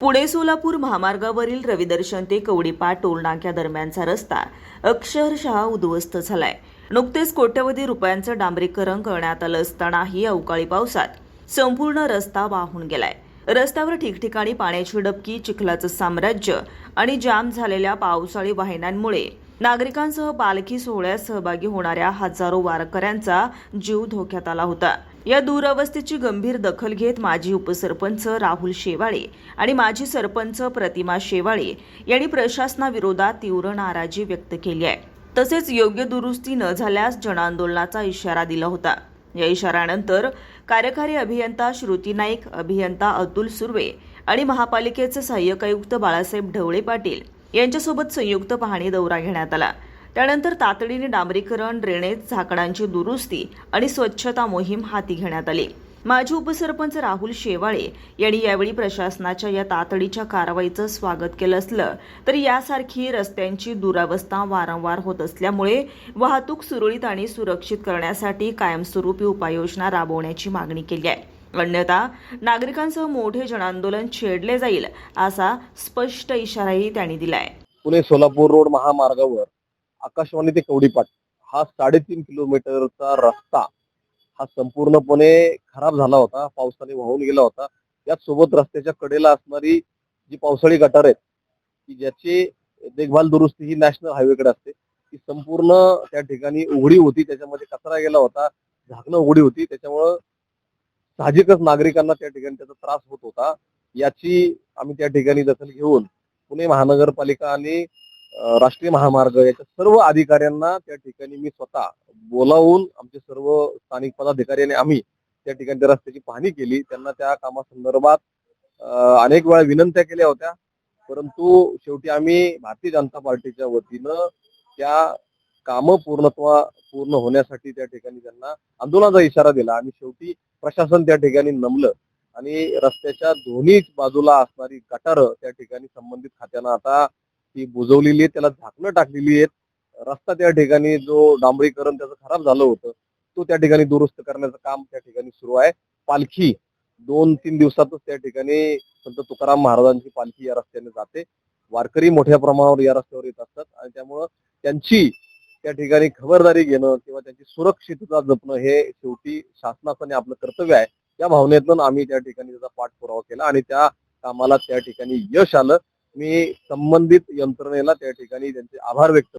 पुणे सोलापूर महामार्गावरील रविदर्शन ते कवडीपा टोलनाक्या दरम्यानचा रस्ता अक्षरशः उद्ध्वस्त झालाय. नुकतेच कोट्यवधी रुपयांचं डांबरीकरण करण्यात आलं असतानाही अवकाळी पावसात संपूर्ण रस्ता वाहून गेलाय. रस्त्यावर ठिकठिकाणी पाण्याची डबकी चिखलाचं साम्राज्य आणि जाम झालेल्या पावसाळी वाहिन्यांमुळे नागरिकांसह पालखी सोहळ्यात सहभागी होणाऱ्या हजारो वारकऱ्यांचा जीव धोक्यात आला होता. या दुरवस्थेची गंभीर दखल घेत माजी उपसरपंच राहुल शेवाळे आणि माजी सरपंच प्रतिमा शेवाळे यांनी प्रशासनाविरोधात तीव्र नाराजी व्यक्त केली आहे. तसेच योग्य दुरुस्ती न झाल्यास जनआंदोलनाचा इशारा दिला होता. या इशाऱ्यानंतर कार्यकारी अभियंता श्रुती नाईक अभियंता अतुल सुर्वे आणि महापालिकेचे सहाय्यक आयुक्त बाळासाहेब ढवळे पाटील यांच्यासोबत संयुक्त पाहणी दौरा घेण्यात आला. त्यानंतर तातडीने डांबरीकरण ड्रेनेज झाकडांची दुरुस्ती आणि स्वच्छता मोहीम हाती घेण्यात आली. माजी उपसरपंच राहुल शेवाळे यांनी यावेळी प्रशासनाच्या या तातडीच्या कारवाईचं स्वागत केलं असलं तरी यासारखी रस्त्यांची दुरावस्था वारंवार होत असल्यामुळे वाहतूक सुरळीत आणि सुरक्षित करण्यासाठी कायमस्वरूपी उपाययोजना राबवण्याची मागणी केली आहे. अन्यथा नागरिकांसह मोठे जनआंदोलन छेडले जाईल असा स्पष्ट इशाराही त्यांनी दिलाय. पुणे सोलापूर रोड महामार्गावर आकाशवाणी ते कवडीपाट. हा साडेतीन किलोमीटरचा रस्ता हा संपूर्णपणे खराब झाला होता पावसाने वाहून गेला होता. याच सोबत रस्त्याच्या कडेला असणारी जी पावसाळी गटार आहेत की ज्याची देखभाल दुरुस्ती ही नॅशनल हायवेकडे असते ती संपूर्ण त्या ठिकाणी उघडी होती त्याच्यामध्ये कचरा गेला होता झाकणं उघडी होती त्याच्यामुळं साहजिकच नागरिकांना त्या ठिकाणी त्याचा त्रास होत होता. याची आम्ही त्या ठिकाणी दखल घेऊन पुणे महानगरपालिका आणि राष्ट्रीय महामार्ग याच्या सर्व अधिकाऱ्यांना त्या ठिकाणी मी स्वतः बोलावून आमचे सर्व स्थानिक पदाधिकारी आणि आम्ही त्या ठिकाणी त्या रस्त्याची पाहणी केली. त्यांना त्या कामासंदर्भात अनेक वेळा विनंत्या केल्या होत्या. परंतु शेवटी आम्ही भारतीय जनता पार्टीच्या वतीनं त्या कामं पूर्णत्वा पूर्ण होण्यासाठी त्या ठिकाणी त्यांना आंदोलनाचा इशारा दिला आणि शेवटी प्रशासन त्या ठिकाणी नमलं आणि रस्त्याच्या दोन्ही बाजूला असणारी गटार त्या ठिकाणी संबंधित खात्यानं आता ती बुजवलेली आहे त्याला झाकणं टाकलेली आहेत. रस्ता त्या ठिकाणी जो डांबरीकरण त्याचं खराब झालं होतं तो त्या ठिकाणी दुरुस्त करण्याचं काम त्या ठिकाणी सुरू आहे. पालखी दोन तीन दिवसातच त्या ठिकाणी संत तुकाराम महाराजांची पालखी या रस्त्याने जाते. वारकरी मोठ्या प्रमाणावर या रस्त्यावर येत असतात आणि त्यामुळं त्यांची त्या ठिकाणी खबरदारी घेणं किंवा त्यांची सुरक्षितता जपणं हे शेवटी शासनाचं आपलं कर्तव्य आहे. त्या भावनेतून आम्ही त्या ठिकाणी त्याचा पाठपुरावा केला आणि त्या कामाला त्या ठिकाणी यश आलं. मी संबंधित यंत्रणेला त्या ठिकाणी त्यांचे आभार व्यक्त